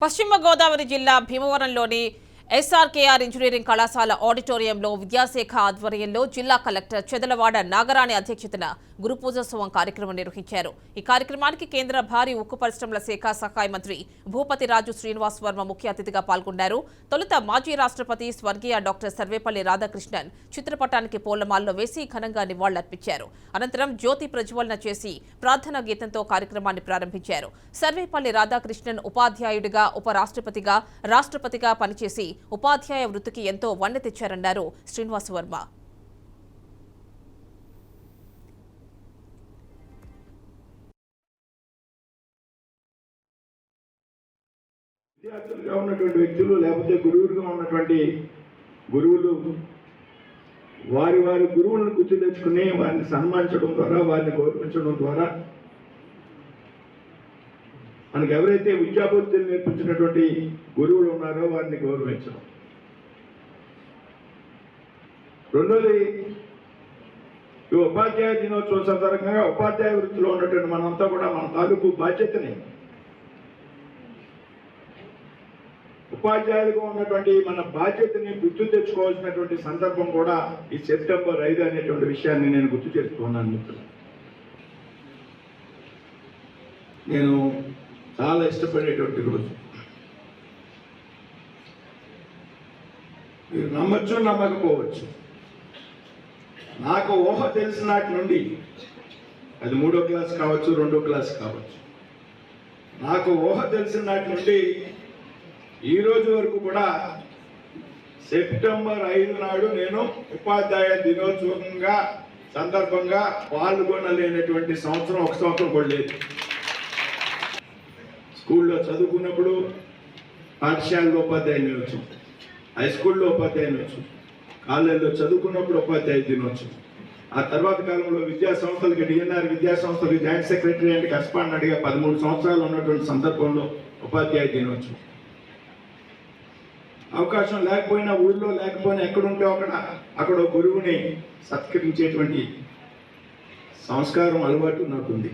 పశ్చిమ గోదావరి జిల్లా భీమవరంలోని SRKR engineering కళాశాల ఆడిటోరియంలో విద్యాశాఖ ఆధ్వర్యంలో జిల్లా కలెక్టర్ చెదలవాడ నాగరాణి అధ్యక్షతన గురుపూజోత్సవం కార్యక్రమం నిర్వహించారు. ఈ కార్యక్రమానికి కేంద్ర భారీ ఉక్కు పరిశ్రమల శాఖ సహాయ మంత్రి భూపతి రాజు శ్రీనివాస్ వర్మ ముఖ్య అతిథిగా పాల్గొన్నారు. తొలుత మాజీ రాష్ట్రపతి స్వర్గీయ డాక్టర్ సర్వేపల్లి రాధాకృష్ణన్ చిత్రపటానికి పూలమాల్లో వేసి ఘనంగా నివాళులర్పించారు. అనంతరం జ్యోతి ప్రజ్వలన చేసి ప్రార్థనా గీతంతో కార్యక్రమాన్ని ప్రారంభించారు. సర్వేపల్లి రాధాకృష్ణన్ ఉపాధ్యాయుడిగా ఉపరాష్ట్రపతిగా రాష్ట్రపతిగా పనిచేసి ఉపాధ్యాయ వృత్తికి ఎంతో వన్నె తెచ్చారన్నారు శ్రీనివాస్ వర్మ. విద్యార్థులుగా ఉన్నటువంటి వ్యక్తులు లేకపోతే గురువులుగా ఉన్నటువంటి గురువులు వారి వారి గురువులను గుర్తు తెచ్చుకుని వారిని సన్మానించడం ద్వారా వారిని గౌరవించడం ద్వారా మనకు ఎవరైతే విద్యాబుద్ధులు నేర్పించినటువంటి గురువులు ఉన్నారో వారిని గౌరవించడం. రెండోది ఈ ఉపాధ్యాయ దినోత్సవం సందర్భంగా ఉపాధ్యాయ వృత్తిలో ఉన్నటువంటి మనంతా కూడా మన తాలూకు బాధ్యతని. ఉపాధ్యాయులుగా ఉన్నటువంటి మన బాధ్యతని గుర్తు తెచ్చుకోవాల్సినటువంటి సందర్భం కూడా ఈ సెప్టెంబర్ ఐదు అనేటువంటి విషయాన్ని నేను గుర్తు చేసుకున్నాను మిత్రులు నేను చాలా ఇష్టపడేటువంటి రోజు మీరు నమ్మచ్చు నమ్మకపోవచ్చు. నాకు ఊహ తెలిసినాటి నుండి అది మూడో క్లాస్ కావచ్చు రెండో క్లాస్ కావచ్చు. నాకు ఊహ తెలిసిన నాటి నుండి ఈ రోజు వరకు కూడా సెప్టెంబర్ ఐదు నాడు నేను ఉపాధ్యాయ దినోత్సవంగా సందర్భంగా పాల్గొనలేనటువంటి సంవత్సరం ఒక సంవత్సరం కూడా లేదు. స్కూల్లో చదువుకున్నప్పుడు పాఠశాలలో ఉపాధ్యాయ దినోత్సవం. హై స్కూల్లో ఉపాధ్యాయ దినోత్సవం. కాలేజీలో చదువుకున్నప్పుడు ఉపాధ్యాయ దినోత్సవం. ఆ తర్వాత కాలంలో విద్యా సంస్థలకి డిఎన్ఆర్ విద్యా సంస్థలకి జాయింట్ సెక్రటరీ అండ్ కరస్పాండెంట్గా పదమూడు సంవత్సరాలు ఉన్నటువంటి సందర్భంలో ఉపాధ్యాయ దినోత్సవం. అవకాశం లేకపోయినా ఊళ్ళో లేకపోయినా ఎక్కడుంటే అక్కడ అక్కడ గురువుని సత్కరించేటువంటి సంస్కారం అలవాటు నాకుంది.